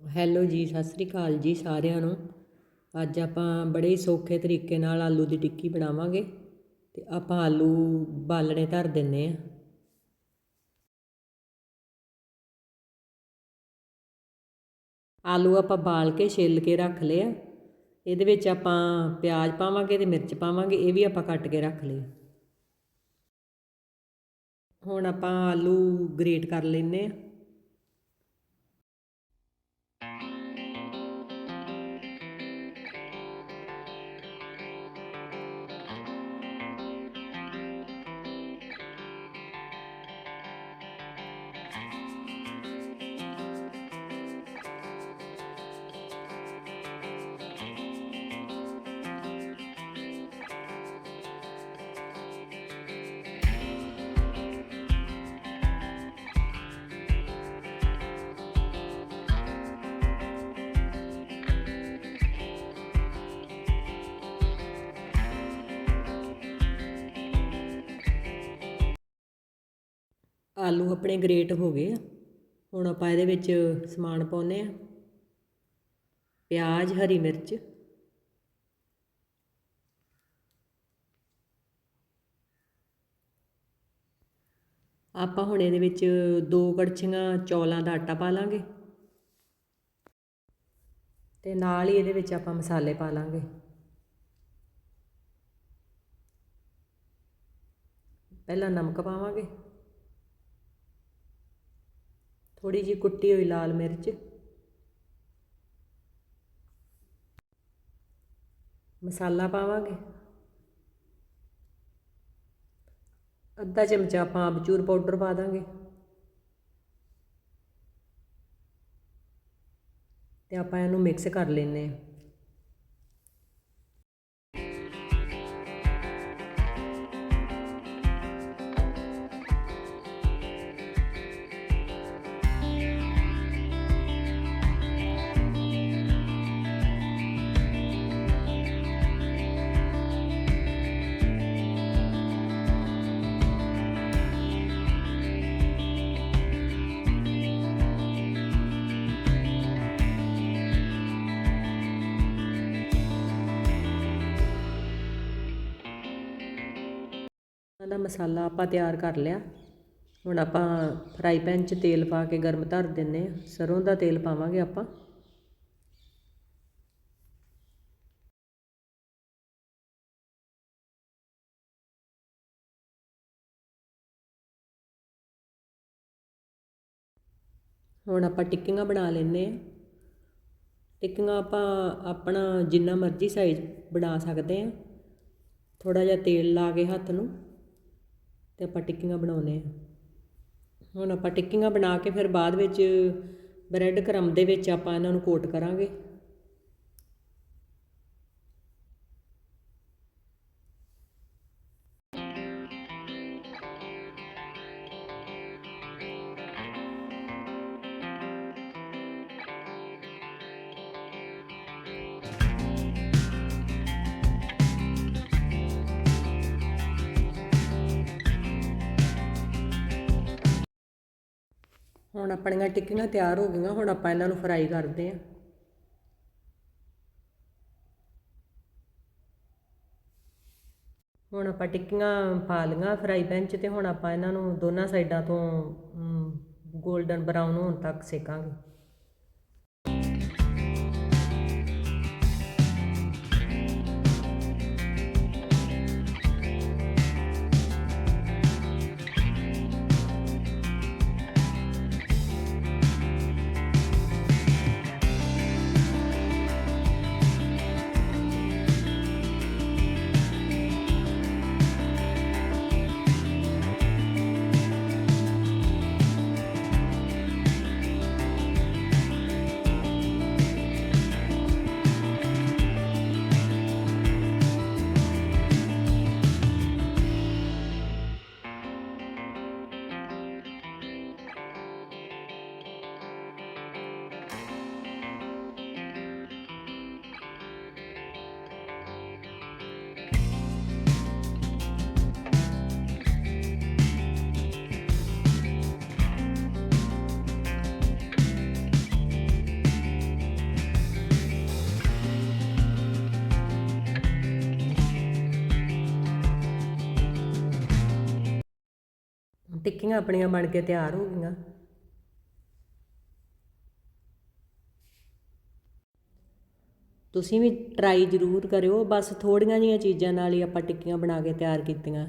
Hello ਜੀ, ਸਤਿ ਸ੍ਰੀ ਅਕਾਲ ਜੀ ਸਾਰਿਆਂ ਨੂੰ। ਅੱਜ ਆਪਾਂ ਬੜੇ ਹੀ ਸੌਖੇ ਤਰੀਕੇ ਨਾਲ ਆਲੂ ਦੀ ਟਿੱਕੀ ਬਣਾਵਾਂਗੇ ਤੇ ਆਪਾਂ ਆਲੂ ਬਾਲਣੇ ਧਰ ਦਿੰਨੇ ਆ ਆਲੂ ਆਪਾਂ ਬਾਲ ਕੇ, ਛਿੱਲ ਕੇ ਰੱਖ ਲਿਆ ਇਹਦੇ ਵਿੱਚ ਆਪਾਂ ਪਿਆਜ਼ ਪਾਵਾਂਗੇ ਤੇ ਮਿਰਚ ਪਾਵਾਂਗੇ, ਇਹ ਵੀ ਆਪਾਂ ਕੱਟ ਕੇ ਰੱਖ ਲਏ। ਹੁਣ ਆਪਾਂ ਆਲੂ ਗ੍ਰੇਟ ਕਰ ਲੈਨੇ ਆ ਆਲੂ ਆਪਣੇ ਗ੍ਰੇਟ ਹੋ ਗਏ ਆ। ਹੁਣ ਆਪਾਂ ਇਹਦੇ ਵਿੱਚ ਸਮਾਨ ਪਾਉਨੇ ਆ। ਪਿਆਜ਼, ਹਰੀ ਮਿਰਚ। ਆਪਾਂ ਹੁਣ ਇਹਦੇ ਵਿੱਚ ਦੋ ਕੜਛੀਆਂ ਚੌਲਾਂ ਦਾ ਆਟਾ ਪਾ ਲਾਂਗੇ। ਤੇ ਨਾਲ ਹੀ ਇਹਦੇ ਵਿੱਚ ਆਪਾਂ ਮਸਾਲੇ ਪਾ ਲਾਂਗੇ। ਪਹਿਲਾਂ ਨਮਕ ਪਾਵਾਂਗੇ। ਥੋੜੀ ਜੀ ਕੁੱਟੀ ਹੋਈ ਲਾਲ ਮਿਰਚ। ਮਸਾਲਾ ਪਾਵਾਂਗੇ। ਅੱਧਾ ਚਮਚਾ ਆਪਾਂ ਅਮਚੂਰ ਪਾਊਡਰ ਪਾ ਦਾਂਗੇ। ਤੇ ਆਪਾਂ ਇਹਨੂੰ ਮਿਕਸ ਕਰ ਲੈਨੇ ਆ ਦਾ ਮਸਾਲਾ ਆਪਾਂ ਤਿਆਰ ਕਰ ਲਿਆ। ਹੁਣ ਆਪਾਂ ਫਰਾਈ ਪੈਨ 'ਚ ਤੇਲ ਪਾ ਕੇ ਗਰਮ ਧਰ ਦਿੰਨੇ ਆ। ਸਰੋਂ ਦਾ ਤੇਲ ਪਾਵਾਂਗੇ ਆਪਾਂ। ਹੁਣ ਆਪਾਂ ਟਿੱਕੀਆਂ ਬਣਾ ਲੈਨੇ ਆ। ਟਿੱਕੀਆਂ ਆਪਾਂ ਆਪਣਾ ਜਿੰਨਾ ਮਰਜ਼ੀ ਸਾਈਜ਼ ਬਣਾ ਸਕਦੇ ਆ। ਥੋੜਾ ਜਿਹਾ ਤੇਲ ਲਾ ਕੇ ਹੱਥ ਨੂੰ। ਅਤੇ ਆਪਾਂ ਟਿੱਕੀਆਂ ਬਣਾਉਂਦੇ ਹਾਂ। ਹੁਣ ਆਪਾਂ ਟਿੱਕੀਆਂ ਬਣਾ ਕੇ ਫਿਰ ਬਾਅਦ ਵਿੱਚ ਬ੍ਰੈਡ ਕਰਮ ਦੇ ਵਿੱਚ ਆਪਾਂ ਇਹਨਾਂ ਨੂੰ ਕੋਟ ਕਰਾਂਗੇ। ਹੁਣ ਆਪਣੀਆਂ ਟਿੱਕੀਆਂ ਤਿਆਰ ਹੋ ਗਈਆਂ, ਹੁਣ ਆਪਾਂ ਇਹਨਾਂ ਨੂੰ ਫਰਾਈ ਕਰਦੇ ਆਂ ਹੁਣ ਆਪਾਂ ਟਿੱਕੀਆਂ ਪਾ ਲਈਆਂ ਫਰਾਈ ਪੈਨ 'ਚ ਤੇ ਹੁਣ ਆਪਾਂ ਇਹਨਾਂ ਨੂੰ ਦੋਨਾਂ ਸਾਈਡਾਂ ਤੋਂ 골ਡਨ ਬਰਾਊਨ ਹੋਣ ਤੱਕ ਸੇਕਾਂਗੇ। ਟਿੱਕੀਆਂ ਆਪਣੀਆਂ ਬਣ ਕੇ ਤਿਆਰ ਹੋ ਗਈਆਂ। ਤੁਸੀਂ ਵੀ ਟਰਾਈ ਜ਼ਰੂਰ ਕਰਿਓ, ਬਸ ਥੋੜੀਆਂ ਜੀਆਂ ਚੀਜ਼ਾਂ ਨਾਲ ਹੀ ਆਪਾਂ ਟਿੱਕੀਆਂ ਬਣਾ ਕੇ ਤਿਆਰ ਕੀਤੀਆਂ।